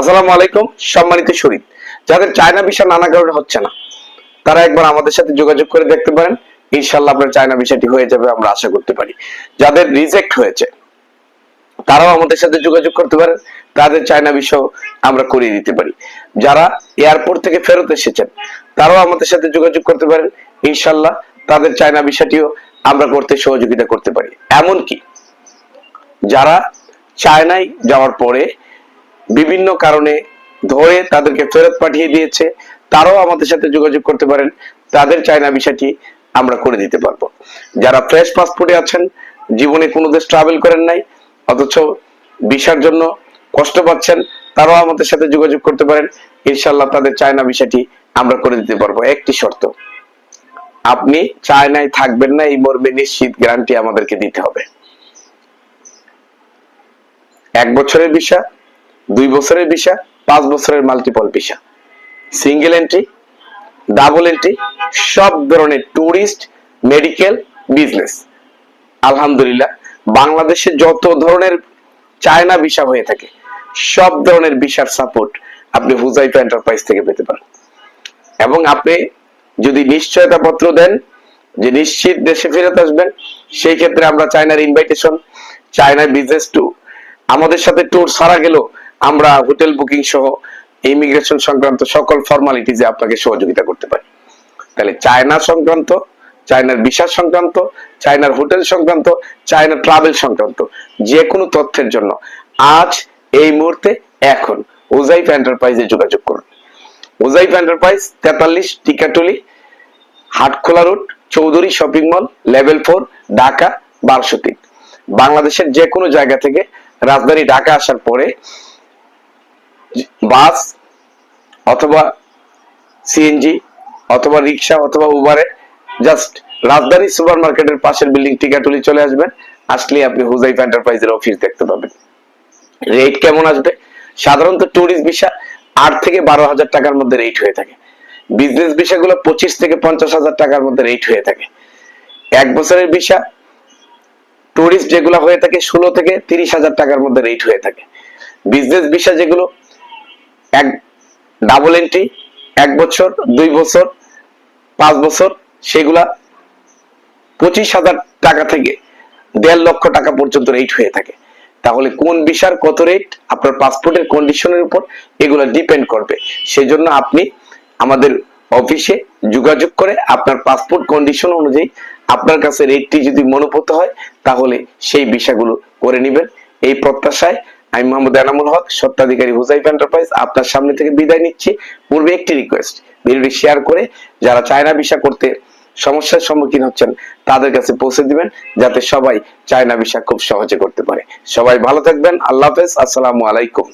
আসসালামু আলাইকুম, সম্মানিত শরীর। যাদের চায়না ভিসা নানা কারণে হচ্ছে না, তারা একবার আমাদের সাথে যোগাযোগ করে দেখতে পারেন। ইনশাল্লাহ আপনার চায়না ভিসাটি হয়ে যাবে, আমরা আশা করতে পারি। যাদের রিজেক্ট হয়েছে, তারাও আমাদের সাথে যোগাযোগ করতে পারেন। তাদের চায়না বিষয় আমরা করিয়ে দিতে পারি। যারা এয়ারপোর্ট থেকে ফেরত এসেছেন, তারাও আমাদের সাথে যোগাযোগ করতে পারেন। ইনশাল্লাহ তাদের চায়না বিষয়টিও আমরা করতে সহযোগিতা করতে পারি। এমনকি যারা চায়নায় যাওয়ার পরে বিভিন্ন কারণে ধরে তাদেরকে ফেরত পাঠিয়ে দিয়েছে, তারাও আমাদের সাথে যোগাযোগ করতে পারেন, তাদের চায়না বিষয়টি আমরা করে দিতে পারব। যারা ফ্রেশ পাসপোর্টে আছেন, জীবনে কোনো দেশ ট্রাভেল করেন নাই, অথচ ভিসার জন্য কষ্ট পাচ্ছেন, তারাও আমাদের সাথে যোগাযোগ করতে পারেন ইনশাল্লাহ তাদের চায়না বিষয়টি আমরা করে দিতে পারব। একটি শর্ত, আপনি চায়নায় থাকবেন না, এই মর্মে নিশ্চিত গ্যারান্টি আমাদেরকে দিতে হবে। এক বছরের ভিসা দুই বছরের ভিসা, পাঁচ বছরের multiple visa. Single entry double entry সব ধরনের ট্যুরিস্ট মেডিকেল বিজনেস আলহামদুলিল্লাহ, বাংলাদেশে যত ধরনের চায়না ভিসা হয়ে থাকে, সব ধরনের ভিসার সাপোর্ট আপনি হুজাইফা এন্টারপ্রাইজ থেকে পেতে পারেন। এবং আপনি যদি নিশ্চয়তা পত্র দেন, যে নিশ্চিত দেশে ফেরত আসবেন, সেই ক্ষেত্রে আমরা চায়নার ইনভাইটেশন চায়নার বিজনেস টু আমাদের সাথে ট্যুর সারা গেল আমরা হোটেল বুকিং সহ ইমিগ্রেশন সংক্রান্ত সকল ফর্মালিটিজে আপনাকে সহযোগিতা করতে পারি। তাহলে চায়না সংক্রান্ত, চায়নার ভিসা সংক্রান্ত, চায়নার হোটেল সংক্রান্ত, চায়না ট্রাভেল সংক্রান্ত যে কোনো তথ্যের জন্য আজ এই মুহূর্তে এখন ওজাইফ এন্টারপ্রাইজে যোগাযোগ করুন। ওজাইফ এন্টারপ্রাইজ তেতাল্লিশ, Tikatuli, Hatkhola road, Chowdhury shopping mall level four Dhaka বারোশো তিন বাংলাদেশের যে কোনো জায়গা থেকে রাজধানী ঢাকা আসার পরে বাস অথবা সিএনজি অথবা রিক্সা অথবা উবারে জাস্ট রাজধানী সুপার মার্কেটের পাশের বিল্ডিং টিকাটুলি চলে আসবেন আসলে আপনি হুজাইফ এন্টারপ্রাইজের অফিস দেখতে পাবেন। রেট কেমন আসবে? সাধারণত ট্যুরিস্ট ভিসা আট থেকে বারো হাজার টাকার মধ্যে রেট হয়ে থাকে। বিজনেস ভিসাগুলো পঁচিশ থেকে পঞ্চাশ হাজার টাকার মধ্যে রেট হয়ে থাকে। এক বছরের ভিসা টুরিস্ট যেগুলো হয়ে থাকে ষোলো থেকে তিরিশ হাজার টাকার মধ্যে রেট হয়ে থাকে। বিজনেস ভিসা যেগুলো এক ডাবল এন্ট্রি এক বছর, দুই বছর, পাঁচ বছর, সেগুলা পঁচিশ হাজার টাকা থেকে দেড় লক্ষ টাকা পর্যন্ত রেট হয়ে থাকে। তাহলে কোন ভিসার কত রেট আপনার পাসপোর্টের কন্ডিশনের উপর এগুলো ডিপেন্ড করবে। সেজন্য আপনি আমাদের অফিসে যোগাযোগ করে আপনার পাসপোর্ট কন্ডিশন অনুযায়ী আপনার কাছে রেটটি যদি মনোভূত হয়, তাহলে সেই বিষয়গুলো করে নেবেন। এই প্রত্যাশায় আমি মোহাম্মদ এনামুল হক সত্ত্বাধিকারী হুজাইফ এন্টারপ্রাইজ আপনার সামনে থেকে বিদায় নিচ্ছি। পূর্বে একটি রিকোয়েস্ট ভিডিওটি শেয়ার করে যারা চায়না ভিসা করতে সমস্যার সম্মুখীন হচ্ছেন, তাদের কাছে পৌঁছে দিবেন, যাতে সবাই চায়না ভিসা খুব সহজে করতে পারে। সবাই ভালো থাকবেন, আল্লাহ হাফেজ, আসসালামু আলাইকুম।